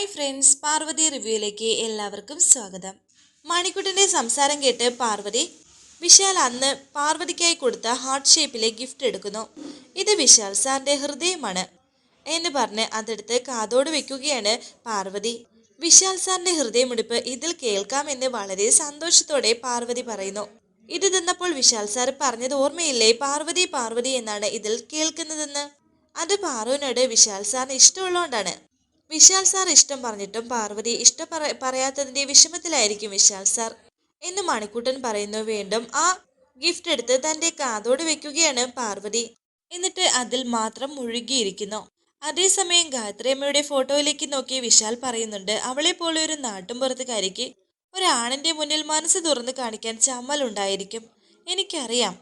Hi friends Parvathi റിവ്യൂയിലേക്ക് എല്ലാവർക്കും സ്വാഗതം. മണിക്കുട്ടിന്റെ സംസാരം കേട്ട് പാർവതി വിശാൽ അന്ന് പാർവതിക്കായി കൊടുത്ത ഹാർട്ട് ഷേപ്പിലെ ഗിഫ്റ്റ് എടുക്കുന്നു. ഇത് വിശാൽ സാറിന്റെ ഹൃദയമാണ് എന്ന് പറഞ്ഞ് അതെടുത്ത് കാതോട് വെക്കുകയാണ് പാർവതി. വിശാൽ സാറിന്റെ ഹൃദയമിടിപ്പ് ഇതിൽ കേൾക്കാമെന്ന് വളരെ സന്തോഷത്തോടെ പാർവതി പറയുന്നു. ഇത് തന്നപ്പോൾ വിശാൽ സാർ പറഞ്ഞത് ഓർമ്മയില്ലേ? പാർവതി പാർവതി എന്നാണ് ഇതിൽ കേൾക്കുന്നതെന്ന്. അത് പാറുവിനോട് വിശാൽ സാറിന് ഇഷ്ടമുള്ളതുകൊണ്ടാണ് വിശാൽ സാർ ഇഷ്ടം പറഞ്ഞിട്ടും പാർവതി ഇഷ്ടം പറ- പറയാത്തതിന്റെ വിഷമത്തിലായിരിക്കും വിശാൽ സാർ. എന്ന് മണിക്കുട്ടൻ പറയുന്നു വീണ്ടും ആ ഗിഫ്റ്റ് എടുത്ത് തന്റെ കാതോട് വെക്കുകയാണ് പാർവതി. എന്നിട്ട് അതിൽ മാത്രം മുഴുകിയിരിക്കുന്നു. അതേസമയം ഗായത്രിയമ്മയുടെ ഫോട്ടോയിലേക്ക് നോക്കി വിശാൽ പറയുന്നുണ്ട് അവളെ പോലെ ഒരു നാട്ടുംപുറത്തുകാരിക്ക് ഒരാണിന്റെ മുന്നിൽ മനസ്സ് തുറന്നു കാണിക്കാൻ ചമ്മലുണ്ടായിരിക്കും എനിക്കറിയാം.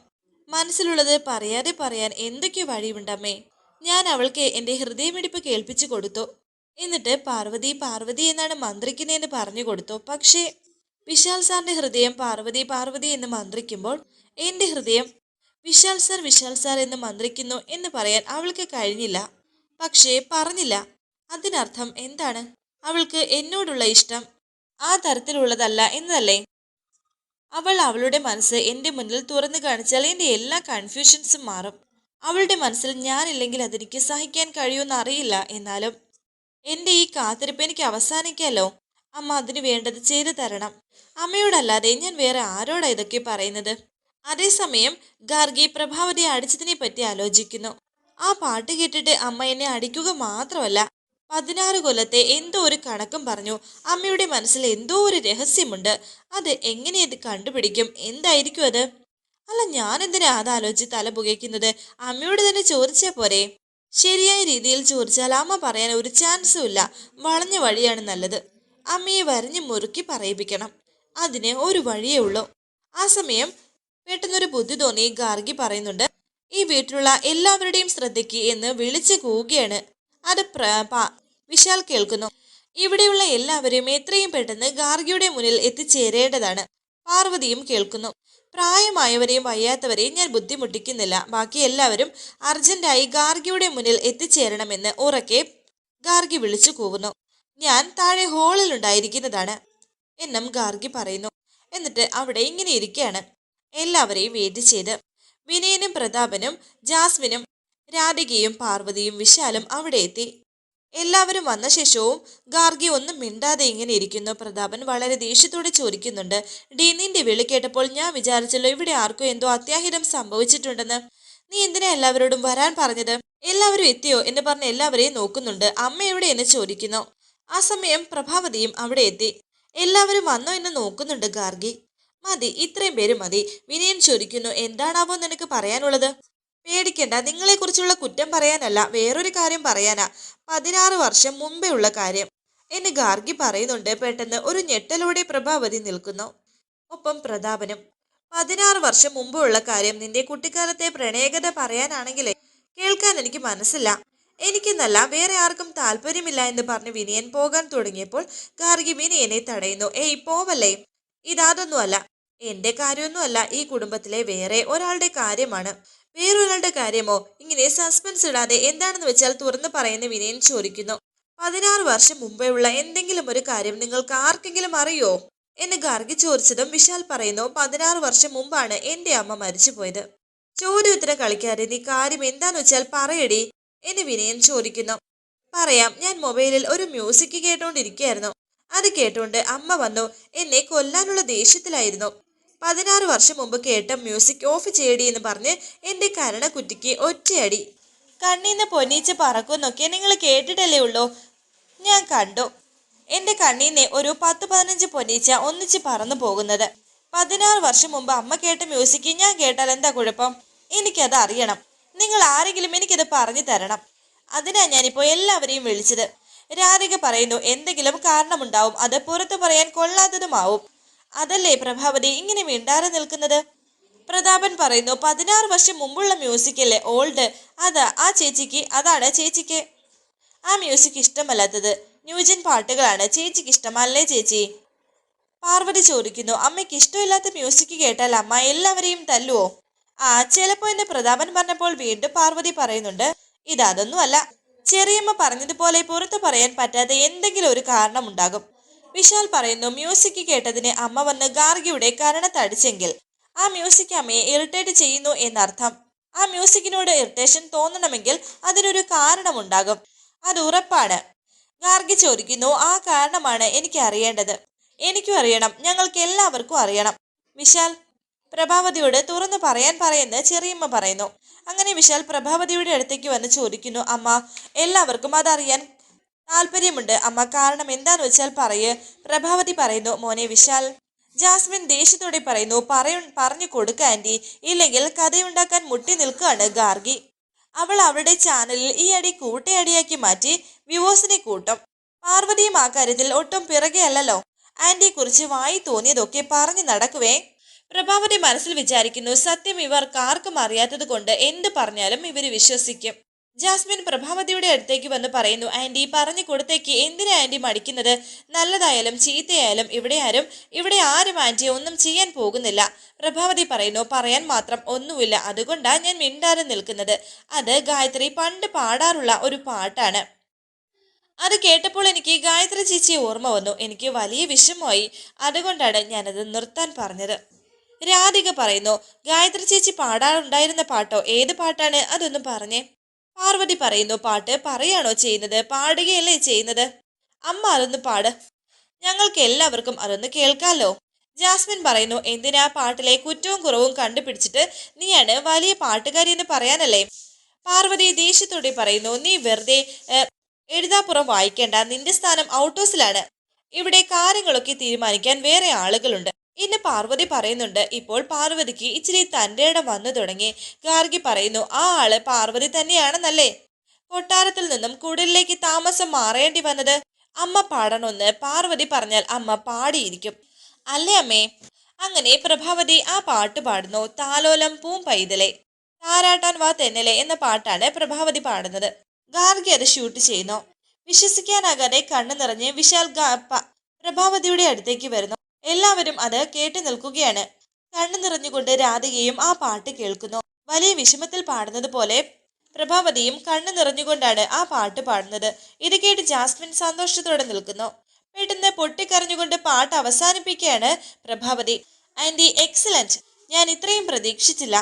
മനസ്സിലുള്ളത് പറയാതെ പറയാൻ എന്തൊക്കെ വഴിയുണ്ടമ്മേ. ഞാൻ അവൾക്ക് എന്റെ ഹൃദയമിടിപ്പ് കേൾപ്പിച്ചു കൊടുത്തു. എന്നിട്ട് പാർവതി പാർവതി എന്നാണ് മന്ത്രിക്കുന്നതെന്ന് പറഞ്ഞു കൊടുത്തു. പക്ഷേ വിശാൽ സാറിന്റെ ഹൃദയം പാർവതി പാർവതി എന്ന് മന്ത്രിക്കുമ്പോൾ എന്റെ ഹൃദയം വിശാൽ സാർ വിശാൽ സാർ എന്ന് മന്ത്രിക്കുന്നു എന്ന് പറയാൻ അവൾക്ക് കഴിഞ്ഞില്ല. പക്ഷേ പറഞ്ഞില്ല. അതിനർത്ഥം എന്താണ്? അവൾക്ക് എന്നോടുള്ള ഇഷ്ടം ആ തരത്തിലുള്ളതല്ല എന്നതല്ലേ? അവൾ അവളുടെ മനസ്സ് എന്റെ മുന്നിൽ തുറന്നു കാണിച്ചാൽ എന്റെ എല്ലാ കൺഫ്യൂഷൻസും മാറും. അവളുടെ മനസ്സിൽ ഞാനില്ലെങ്കിൽ അതെനിക്ക് സഹിക്കാൻ കഴിയുമെന്ന് അറിയില്ല. എന്നാലും എന്റെ ഈ കാത്തിരിപ്പ് എനിക്ക് അവസാനിക്കാലോ? അമ്മ അതിന് വേണ്ടത് ചെയ്തു തരണം. അമ്മയോടല്ലാതെ ഞാൻ വേറെ ആരോടാ ഇതൊക്കെ പറയുന്നത്? അതേസമയം ഗാർഗി പ്രഭാവതി അടിച്ചതിനെ പറ്റി ആലോചിക്കുന്നു. ആ പാട്ട് കേട്ടിട്ട് അമ്മ എന്നെ അടിക്കുക മാത്രമല്ല പതിനാറ് കൊല്ലത്തെ എന്തോ ഒരു കണക്കും പറഞ്ഞു. അമ്മയുടെ മനസ്സിൽ എന്തോ ഒരു രഹസ്യമുണ്ട്. അത് എങ്ങനെ ഇത് കണ്ടുപിടിക്കും? എന്തായിരിക്കും അത്? അല്ല ഞാൻ എന്തിനാ അതാലോചിച്ച് തല പുകയ്ക്കുന്നത് അമ്മയോട് തന്നെ ചോദിച്ചാൽ പോരെ. ശരിയായ രീതിയിൽ ചോദിച്ചാൽ അമ്മ പറയാൻ ഒരു ചാൻസും ഇല്ല. വളഞ്ഞ വഴിയാണ് നല്ലത്. അമ്മയെ വരഞ്ഞു മുറുക്കി പറയിപ്പിക്കണം. അതിന് ഒരു വഴിയേ ഉള്ളൂ. ആ സമയം പെട്ടെന്നൊരു ബുദ്ധി തോന്നി ഗാർഗി പറയുന്നുണ്ട് ഈ വീട്ടിലുള്ള എല്ലാവരുടെയും ശ്രദ്ധയ്ക്ക് എന്ന് വിളിച്ചു കൂവുകയാണ്. അത് വിശാൽ കേൾക്കുന്നു. ഇവിടെയുള്ള എല്ലാവരും എത്രയും പെട്ടെന്ന് ഗാർഗിയുടെ മുന്നിൽ എത്തിച്ചേരേണ്ടതാണ്. പാർവതിയും കേൾക്കുന്നു. പ്രായമായവരെയും വയ്യാത്തവരെയും ഞാൻ ബുദ്ധിമുട്ടിക്കുന്നില്ല. ബാക്കി എല്ലാവരും അർജന്റായി ഗാർഗിയുടെ മുന്നിൽ എത്തിച്ചേരണമെന്ന് ഉറക്കെ ഗാർഗി വിളിച്ചു കൂവുന്നു. ഞാൻ താഴെ ഹാളിൽ ഉണ്ടായിരിക്കുന്നതാണ് എന്നും ഗാർഗി പറയുന്നു. എന്നിട്ട് അവിടെ ഇങ്ങനെ ഇരിക്കുകയാണ്. എല്ലാവരെയും വെയിറ്റ് ചെയ്ത് വിനയനും പ്രതാപനും ജാസ്മിനും രാധികയും പാർവതിയും വിശാലും അവിടെ എത്തി. എല്ലാവരും വന്ന ശേഷവും ഗാർഗി ഒന്നും മിണ്ടാതെ ഇങ്ങനെ ഇരിക്കുന്നു. പ്രതാപൻ വളരെ ദേഷ്യത്തോടെ ചോദിക്കുന്നുണ്ട് ഡീനിന്റെ വിളി കേട്ടപ്പോൾ ഞാൻ വിചാരിച്ചല്ലോ ഇവിടെ ആർക്കോ എന്തോ അത്യാഹിതം സംഭവിച്ചിട്ടുണ്ടെന്ന്. നീ എന്തിനാ എല്ലാവരോടും വരാൻ പറഞ്ഞത്? എല്ലാവരും എത്തിയോ? എന്ന് പറഞ്ഞ് എല്ലാവരെയും നോക്കുന്നുണ്ട്. അമ്മ എവിടെ എന്ന് ചോദിക്കുന്നു. ആ സമയം പ്രഭാവതിയും അവിടെ എത്തി. എല്ലാവരും വന്നോ എന്ന് നോക്കുന്നുണ്ട് ഗാർഗി. മതി ഇത്രയും പേര് മതി. വിനയൻ ചോദിക്കുന്നു എന്താണാവോ നിനക്ക് പറയാനുള്ളത്? പേടിക്കണ്ട നിങ്ങളെക്കുറിച്ചുള്ള കുറ്റം പറയാനല്ല വേറൊരു കാര്യം പറയാനാ. പതിനാറ് വർഷം മുമ്പേ ഉള്ള കാര്യം. എന്ന് ഗാർഗി പറയുന്നുണ്ട്. പെട്ടെന്ന് ഒരു ഞെട്ടലോടെ പ്രഭാവതി നിൽക്കുന്നു. ഒപ്പം പ്രതാപനും പതിനാറ് വർഷം മുമ്പുള്ള കാര്യം നിന്റെ കുട്ടിക്കാലത്തെ പ്രണയകഥ പറയാനാണെങ്കിലേ കേൾക്കാൻ എനിക്ക് മനസ്സില്ല. എനിക്കെന്നല്ല വേറെ ആർക്കും താല്പര്യമില്ല എന്ന് പറഞ്ഞ് വിനയൻ പോകാൻ തുടങ്ങിയപ്പോൾ ഗാർഗി വിനയനെ തടയുന്നു. ഏയ് പോവല്ലേ? ഇതാതൊന്നുമല്ല എന്റെ കാര്യമൊന്നുമല്ല. ഈ കുടുംബത്തിലെ വേറെ ഒരാളുടെ കാര്യമാണ്. വേറൊരാളുടെ കാര്യമോ? ഇങ്ങനെ സസ്പെൻസ് ഇടാതെ എന്താണെന്ന് വെച്ചാൽ തുറന്നു പറയുന്ന വിനയൻ ചോദിക്കുന്നു. പതിനാറ് വർഷം മുമ്പേ ഉള്ള എന്തെങ്കിലും ഒരു കാര്യം നിങ്ങൾക്ക് ആർക്കെങ്കിലും അറിയോ? എന്ന് ഗാർഗി ചോദിച്ചതും വിശാൽ പറയുന്നു പതിനാറ് വർഷം മുമ്പാണ് എന്റെ അമ്മ മരിച്ചു പോയത് ചോദ്യോത്തരം കളിക്കാതെ നീ കാര്യം എന്താന്ന് വെച്ചാൽ പറയടി എന്ന് വിനയൻ ചോദിക്കുന്നു. പറയാം ഞാൻ മൊബൈലിൽ ഒരു മ്യൂസിക് കേട്ടോണ്ടിരിക്കുകയായിരുന്നു. അത് കേട്ടോണ്ട് അമ്മ വന്നു എന്നെ കൊല്ലാനുള്ള ദേഷ്യത്തിലായിരുന്നു. പതിനാറ് വർഷം മുമ്പ് കേട്ട മ്യൂസിക് ഓഫ് ചെയ്യടി എന്ന് പറഞ്ഞ് എന്റെ കരണക്കുറ്റിക്ക് ഒറ്റയടി. കണ്ണീന്ന് പൊന്നീച്ച് പറക്കുന്നൊക്കെ നിങ്ങൾ കേട്ടിട്ടല്ലേ ഉള്ളൂ. ഞാൻ കണ്ടു. എന്റെ കണ്ണീന്നെ ഒരു പത്ത് പതിനഞ്ച് പൊന്നീച്ച ഒന്നിച്ച് പറന്നു പോകുന്നത്. പതിനാറ് വർഷം മുമ്പ് അമ്മ കേട്ട മ്യൂസിക് ഞാൻ കേട്ടാൽ എന്താ കുഴപ്പം? എനിക്കത് അറിയണം. നിങ്ങൾ ആരെങ്കിലും എനിക്കത് പറഞ്ഞു തരണം. അതിനാ ഞാനിപ്പോൾ എല്ലാവരെയും വിളിച്ചത്. രാധിക പറയുന്നു എന്തെങ്കിലും കാരണമുണ്ടാവും അത് പുറത്തു പറയാൻ കൊള്ളാത്തതുമാവും. അതല്ലേ പ്രഭാവതി? ഇങ്ങനെ മിണ്ടാതെ നിൽക്കുന്നത്? പ്രതാപൻ പറയുന്നു പതിനാറ് വർഷം മുമ്പുള്ള മ്യൂസിക് അല്ലേ? ഓൾഡ് അതാ ആ ചേച്ചിക്ക് അതാണ് ചേച്ചിക്ക്. ആ മ്യൂസിക് ഇഷ്ടമല്ലാത്തത്. ന്യൂജൻ പാട്ടുകളാണ്. ചേച്ചിക്ക് ഇഷ്ടമല്ലേ ചേച്ചി? പാർവതി ചോദിക്കുന്നു അമ്മയ്ക്ക് ഇഷ്ടമില്ലാത്ത മ്യൂസിക് കേട്ടാൽ അമ്മ എല്ലാവരെയും തല്ലുവോ? ആ ചിലപ്പോ എന്ന് പ്രതാപൻ പറഞ്ഞപ്പോൾ വീണ്ടും പാർവതി പറയുന്നുണ്ട് ഇതതൊന്നും അല്ല ചെറിയമ്മ പറഞ്ഞതുപോലെ പുറത്തു പറയാൻ പറ്റാതെ എന്തെങ്കിലും ഒരു കാരണമുണ്ടാകും. വിശാൽ പറയുന്നു മ്യൂസിക് കേട്ടതിന് അമ്മ വന്ന് ഗാർഗിയുടെ കരണത്തടിച്ചെങ്കിൽ ആ മ്യൂസിക് അമ്മയെ ഇറിറ്റേറ്റ് ചെയ്യുന്നു എന്നർത്ഥം. ആ മ്യൂസിക്കിനോട് ഇറിറ്റേഷൻ തോന്നണമെങ്കിൽ അതിനൊരു കാരണമുണ്ടാകും. അത് ഉറപ്പാണ്. ഗാർഗി ചോദിക്കുന്നു ആ കാരണമാണ് എനിക്ക് അറിയേണ്ടത്. എനിക്കും അറിയണം. ഞങ്ങൾക്ക് എല്ലാവർക്കും അറിയണം. വിശാൽ പ്രഭാവതിയോട് തുറന്നു പറയാൻ പറയുന്ന ചെറിയമ്മ പറയുന്നു. അങ്ങനെ വിശാൽ പ്രഭാവതിയുടെ അടുത്തേക്ക് വന്ന് ചോദിക്കുന്നു അമ്മ എല്ലാവർക്കും അതറിയാൻ താല്പര്യമുണ്ട്. അമ്മ കാരണം എന്താന്ന് വെച്ചാൽ പറയ്. പ്രഭാവതി പറയുന്നു മോനെ വിശാൽ ജാസ്മിൻ ദേഷ്യത്തോടെ പറയുന്നു പറയു പറഞ്ഞു കൊടുക്ക ആന്റി. ഇല്ലെങ്കിൽ കഥയുണ്ടാക്കാൻ മുട്ടി നിൽക്കുകയാണ് ഗാർഗി. അവൾ അവളുടെ ചാനലിൽ ഈ അടി കൂട്ടയടിയാക്കി മാറ്റി വ്യൂവേഴ്സിനെ കൂട്ടും. പാർവതിയും ആ കാര്യത്തിൽ ഒട്ടും പിറകെ അല്ലല്ലോ. ആന്റിയെ കുറിച്ച് വായി തോന്നിയതൊക്കെ പറഞ്ഞു നടക്കുവേ. പ്രഭാവതി മനസ്സിൽ വിചാരിക്കുന്നു സത്യം ഇവർക്ക് ആർക്കും അറിയാത്തത് കൊണ്ട് എന്ത് പറഞ്ഞാലും ഇവർ വിശ്വസിക്കും. ജാസ്മിൻ പ്രഭാവതിയുടെ അടുത്തേക്ക് വന്ന് പറയുന്നു ആന്റി പറഞ്ഞു കൊടുത്തേക്ക് എന്തിനാ ആന്റി മടിക്കുന്നത്? നല്ലതായാലും ചീത്തയായാലും ഇവിടെ ആരും ഇവിടെ ആരും ആന്റി ഒന്നും ചെയ്യാൻ പോകുന്നില്ല. പ്രഭാവതി പറയുന്നു പറയാൻ മാത്രം ഒന്നുമില്ല. അതുകൊണ്ടാണ് ഞാൻ മിണ്ടാതെ നിൽക്കുന്നത്. അത് ഗായത്രി പണ്ട് പാടാറുള്ള ഒരു പാട്ടാണ്. അത് കേട്ടപ്പോൾ എനിക്ക് ഗായത്രി ചേച്ചി ഓർമ്മ വന്നു. എനിക്ക് വലിയ വിഷമമായി. അതുകൊണ്ടാണ് ഞാനത് നിർത്താൻ പറഞ്ഞത്. രാധിക പറയുന്നു ഗായത്രി ചേച്ചി പാടാറുണ്ടായിരുന്ന പാട്ടോ? ഏത് പാട്ടാണ്? അതൊന്നും പറഞ്ഞേ. പാർവതി പറയുന്നു പാട്ട് പറയാണോ ചെയ്യുന്നത്? പാടുകയല്ലേ ചെയ്യുന്നത്? അമ്മ അതൊന്ന് പാട്. ഞങ്ങൾക്ക് എല്ലാവർക്കും അതൊന്ന് കേൾക്കാമല്ലോ ജാസ്മിൻ പറയുന്നു എന്തിനാ പാട്ടിലെ കുറ്റവും കുറവും കണ്ടുപിടിച്ചിട്ട് നീയാണ് വലിയ പാട്ടുകാരി എന്ന് പറയാനല്ലേ? പാർവതി ദേഷ്യത്തോടെ പറയുന്നു നീ വെറുതെ എഴുതാപ്പുറം വായിക്കേണ്ട. നിന്റെ സ്ഥാനം ഔട്ടോസിലാണ് ഇവിടെ കാര്യങ്ങളൊക്കെ തീരുമാനിക്കാൻ വേറെ ആളുകളുണ്ട്. ഇന്ന് പാർവതി പറയുന്നുണ്ട് ഇപ്പോൾ പാർവതിക്ക് ഇച്ചിരി തന്റെ ഇടം വന്നു തുടങ്ങി. ഗാർഗി പറയുന്നു ആ ആൾ പാർവതി തന്നെയാണെന്നല്ലേ? കൊട്ടാരത്തിൽ നിന്നും കുടിലേക്ക് താമസം മാറേണ്ടി വന്നത്? അമ്മ പാടണമെന്ന് പാർവതി പറഞ്ഞാൽ അമ്മ പാടിയിരിക്കും. അല്ലേ അമ്മേ? അങ്ങനെ പ്രഭാവതി ആ പാട്ട് പാടുന്നു താലോലം പൂം പൈതലെ താരാട്ടാൻ വാ തെന്നലെ എന്ന പാട്ടാണ് പ്രഭാവതി പാടുന്നത്. ഗാർഗി അത് ഷൂട്ട് ചെയ്യുന്നു. വിശ്വസിക്കാനാകാതെ കണ്ണു നിറഞ്ഞ് വിശാൽ പ്രഭാവതിയുടെ അടുത്തേക്ക് വരുന്നു. എല്ലാവരും അത് കേട്ടു നിൽക്കുകയാണ്. കണ്ണു നിറഞ്ഞുകൊണ്ട് രാധികയും ആ പാട്ട് കേൾക്കുന്നു. വലിയ വിഷമത്തിൽ പാടുന്നത് പോലെ പ്രഭാവതിയും കണ്ണു നിറഞ്ഞുകൊണ്ടാണ് ആ പാട്ട് പാടുന്നത്. ഇത് കേട്ട് ജാസ്മിൻ സന്തോഷത്തോടെ നിൽക്കുന്നു. പെട്ടെന്ന് പൊട്ടിക്കരഞ്ഞുകൊണ്ട് പാട്ട് അവസാനിപ്പിക്കുകയാണ് പ്രഭാവതി. And the excellent. ഞാൻ ഇത്രയും പ്രതീക്ഷിച്ചില്ല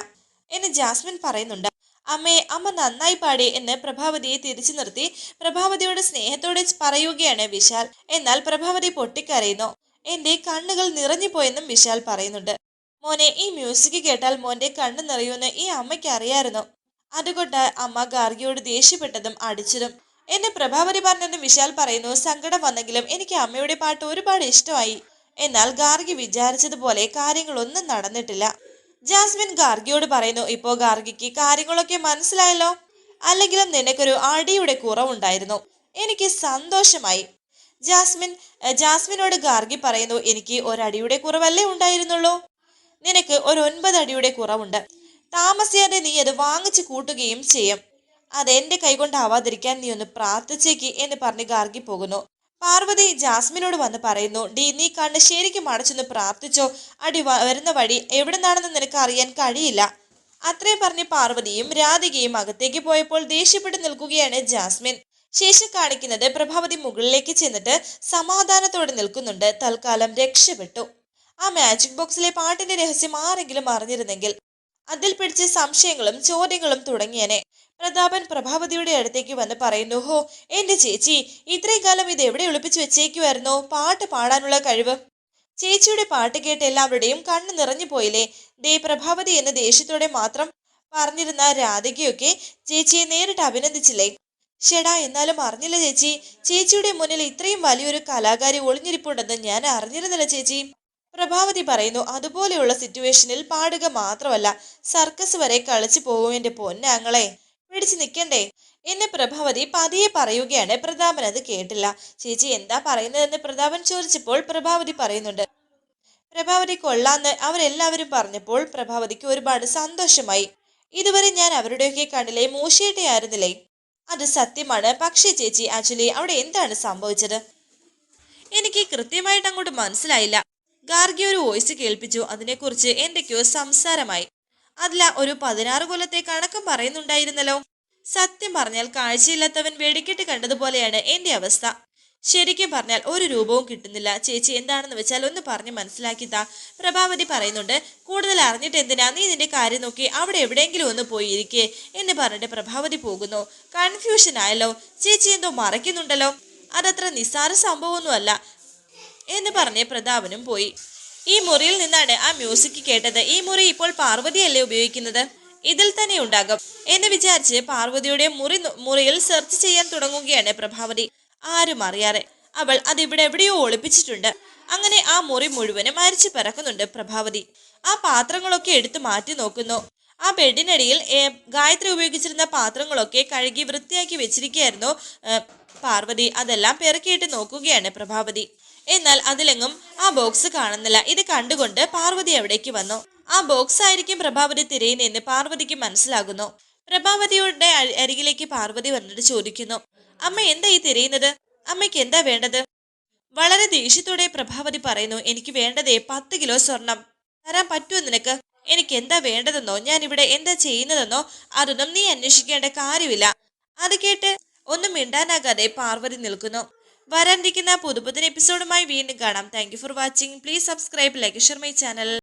എന്ന് ജാസ്മിൻ പറയുന്നുണ്ട്. അമ്മേ അമ്മ നന്നായി പാടി എന്ന് പ്രഭാവതിയെ തിരിച്ചു നിർത്തി പ്രഭാവതിയോട് സ്നേഹത്തോടെ പറയുകയാണ് വിശാൽ. എന്നാൽ പ്രഭാവതി പൊട്ടിക്കരയുന്നു. എന്റെ കണ്ണുകൾ നിറഞ്ഞു പോയെന്നും വിശാൽ പറയുന്നുണ്ട്. മോനെ ഈ മ്യൂസിക് കേട്ടാൽ മോന്റെ കണ്ണ് നിറയുമെന്ന് ഈ അമ്മയ്ക്ക് അറിയായിരുന്നു അതുകൊണ്ട് അമ്മ ഗാർഗിയോട് ദേഷ്യപ്പെട്ടതും അടിച്ചതും. എന്നെ പ്രഭാവതി പറഞ്ഞെന്ന് വിശാൽ പറയുന്നു സങ്കടം വന്നെങ്കിലും എനിക്ക് അമ്മയുടെ പാട്ട് ഒരുപാട് ഇഷ്ടമായി. എന്നാൽ ഗാർഗി വിചാരിച്ചതുപോലെ കാര്യങ്ങളൊന്നും നടന്നിട്ടില്ല. ജാസ്മിൻ ഗാർഗിയോട് പറയുന്നു ഇപ്പോ ഗാർഗിക്ക് കാര്യങ്ങളൊക്കെ മനസ്സിലായല്ലോ? അല്ലെങ്കിലും നിനക്കൊരു അടിയുടെ കുറവുണ്ടായിരുന്നു. എനിക്ക് സന്തോഷമായി. ജാസ്മിൻ ജാസ്മിനോട് ഗാർഗി പറയുന്നു എനിക്ക് ഒരടിയുടെ കുറവല്ലേ ഉണ്ടായിരുന്നുള്ളൂ? നിനക്ക് ഒരു ഒൻപത് അടിയുടെ കുറവുണ്ട്. താമസിയാതെ നീ അത് വാങ്ങിച്ചു കൂട്ടുകയും ചെയ്യും. അതെന്റെ കൈകൊണ്ടാവാതിരിക്കാൻ നീ ഒന്ന് പ്രാർത്ഥിച്ചേക്ക് എന്ന് പറഞ്ഞ് ഗാർഗി പോകുന്നു. പാർവതി ജാസ്മിനോട് വന്ന് പറയുന്നു ഡി നീ കണ്ണ് ശരിക്കും അടച്ചൊന്ന് പ്രാർത്ഥിച്ചോ. അടി വരുന്ന വഴി എവിടെ നിന്നാണെന്ന് നിനക്ക് അറിയാൻ കഴിയില്ല. അത്രയും പറഞ്ഞ് പാർവതിയും രാധികയും അകത്തേക്ക് പോയപ്പോൾ ദേഷ്യപ്പെട്ട് നിൽക്കുകയാണ് ജാസ്മിൻ. ശേഷം കാണിക്കുന്നത് പ്രഭാവതി മുകളിലേക്ക് ചെന്നിട്ട് സമാധാനത്തോടെ നിൽക്കുന്നുണ്ട്. തൽക്കാലം രക്ഷപ്പെട്ടു. ആ മാജിക് ബോക്സിലെ പാട്ടിന്റെ രഹസ്യം ആരെങ്കിലും അറിഞ്ഞിരുന്നെങ്കിൽ അതിൽ പിടിച്ച സംശയങ്ങളും ചോദ്യങ്ങളും തുടങ്ങിയനെ. പ്രതാപൻ പ്രഭാവതിയുടെ അടുത്തേക്ക് വന്ന് പറയുന്നു ഹോ എന്റെ ചേച്ചി ഇത്രയും കാലം ഇത് എവിടെ ഒളിപ്പിച്ചു വെച്ചേക്കുമായിരുന്നു പാട്ട് പാടാനുള്ള കഴിവ്? ചേച്ചിയുടെ പാട്ട് കേട്ട് എല്ലാവരുടെയും കണ്ണ് നിറഞ്ഞു പോയില്ലേ? ദേ പ്രഭാവതി എന്ന ദേഷ്യത്തോടെ മാത്രം പറഞ്ഞിരുന്ന രാധികയൊക്കെ ചേച്ചിയെ നേരിട്ട് അഭിനന്ദിച്ചില്ലേ? ഷെടാ എന്നാലും അറിഞ്ഞില്ല ചേച്ചി. ചേച്ചിയുടെ മുന്നിൽ ഇത്രയും വലിയൊരു കലാകാരി ഒളിഞ്ഞിരിപ്പുണ്ടെന്ന് ഞാൻ അറിഞ്ഞിരുന്നില്ല ചേച്ചി. പ്രഭാവതി പറയുന്നു അതുപോലെയുള്ള സിറ്റുവേഷനിൽ പാടുക മാത്രമല്ല സർക്കസ് വരെ കളിച്ചു പോകും എന്റെ പൊന്നാങ്ങളെ. പിടിച്ചു നിൽക്കണ്ടേ എന്നെ പ്രഭാവതി പതിയെ പറയുകയാണ് പ്രതാപൻ. അത് കേട്ടില്ല. ചേച്ചി എന്താ പറയുന്നതെന്ന് പ്രതാപൻ ചോദിച്ചപ്പോൾ പ്രഭാവതി പറയുന്നുണ്ട്. പ്രഭാവതി കൊള്ളാന്ന് അവരെല്ലാവരും പറഞ്ഞപ്പോൾ പ്രഭാവതിക്ക് ഒരുപാട് സന്തോഷമായി. ഇതുവരെ ഞാൻ അവരുടെയൊക്കെ കണ്ണിലെ മൂശേട്ടയായിരുന്നില്ലേ അത് സത്യമാണ്. പക്ഷേ ചേച്ചി ആക്ച്വലി അവിടെ എന്താണ് സംഭവിച്ചത്? എനിക്ക് കൃത്യമായിട്ട് അങ്ങോട്ട് മനസ്സിലായില്ല. ഗാർഗി ഒരു വോയിസ് കേൾപ്പിച്ചു. അതിനെക്കുറിച്ച് എന്തൊക്കെയോ സംസാരമായി. അതില ഒരു പതിനാറ് കൊല്ലത്തെ കണക്കും പറയുന്നുണ്ടായിരുന്നല്ലോ. സത്യം പറഞ്ഞാൽ കാഴ്ചയില്ലാത്തവൻ വെടിക്കെട്ട് കണ്ടതുപോലെയാണ് എന്റെ അവസ്ഥ. ശരിക്കും പറഞ്ഞാൽ ഒരു രൂപവും കിട്ടുന്നില്ല. ചേച്ചി എന്താണെന്ന് വെച്ചാൽ ഒന്ന് പറഞ്ഞ് മനസ്സിലാക്കി താ. പ്രഭാവതി പറയുന്നുണ്ട് കൂടുതൽ അറിഞ്ഞിട്ട് എന്തിനാ നീ നിന്റെ കാര്യം നോക്കി അവിടെ എവിടെയെങ്കിലും ഒന്ന് പോയി ഇരിക്കേ എന്ന് പറഞ്ഞിട്ട് പ്രഭാവതി പോകുന്നു. കൺഫ്യൂഷൻ ആയല്ലോ. ചേച്ചി എന്തോ മറയ്ക്കുന്നുണ്ടല്ലോ. അതത്ര നിസ്സാര സംഭവമൊന്നുമല്ല എന്ന് പറഞ്ഞ് പ്രതാപനും പോയി. ഈ മുറിയിൽ നിന്നാണ് ആ മ്യൂസിക് കേട്ടത്. ഈ മുറി ഇപ്പോൾ പാർവതിയല്ലേ ഉപയോഗിക്കുന്നത്? ഇതിൽ തന്നെ ഉണ്ടാകും എന്ന് വിചാരിച്ച് പാർവതിയുടെ മുറി മുറിയിൽ സെർച്ച് ചെയ്യാൻ തുടങ്ങുകയാണ് പ്രഭാവതി. ആരും അറിയാതെ. അവൾ അതിവിടെ എവിടെയോ ഒളിപ്പിച്ചിട്ടുണ്ട്. അങ്ങനെ ആ മുറി മുഴുവനും അരിച്ചു പിറക്കുന്നുണ്ട് പ്രഭാവതി. ആ പാത്രങ്ങളൊക്കെ എടുത്തു മാറ്റി നോക്കുന്നു. ആ ബെഡിനടിയിൽ ഗായത്രി ഉപയോഗിച്ചിരുന്ന പാത്രങ്ങളൊക്കെ കഴുകി വൃത്തിയാക്കി വെച്ചിരിക്കുകയായിരുന്നു പാർവതി. അതെല്ലാം പെറുക്കിയിട്ട് നോക്കുകയാണ് പ്രഭാവതി. എന്നാൽ അതിലെങ്ങും ആ ബോക്സ് കാണുന്നില്ല. ഇത് കണ്ടുകൊണ്ട് പാർവതി അവിടേക്ക് വന്നു. ആ ബോക്സ് ആയിരിക്കും പ്രഭാവതി തിരയുന്നതെന്ന് പാർവതിക്ക് മനസ്സിലാകുന്നു. പ്രഭാവതിയുടെ അരികിലേക്ക് പാർവതി വന്നിട്ട് ചോദിക്കുന്നു അമ്മ എന്താ ഈ തിരയുന്നത്? അമ്മയ്ക്ക് എന്താ വേണ്ടത്? വളരെ ദേഷ്യത്തോടെ പ്രഭാവതി പറയുന്നു എനിക്ക് വേണ്ടതേ പത്ത് കിലോ സ്വർണം. തരാൻ പറ്റുമോ നിനക്ക്? എനിക്ക് എന്താ വേണ്ടതെന്നോ? ഞാൻ ഇവിടെ എന്താ ചെയ്യുന്നതെന്നോ? അതൊന്നും നീ അന്വേഷിക്കേണ്ട കാര്യമില്ല. അത് കേട്ട് ഒന്നും മിണ്ടാനാകാതെ പാർവതി നിൽക്കുന്നു. വരാനിരിക്കുന്ന പുതുപുതിന് എപ്പിസോഡുമായി വീണ്ടും കാണാം. Thank for watching please subscribe like share my channel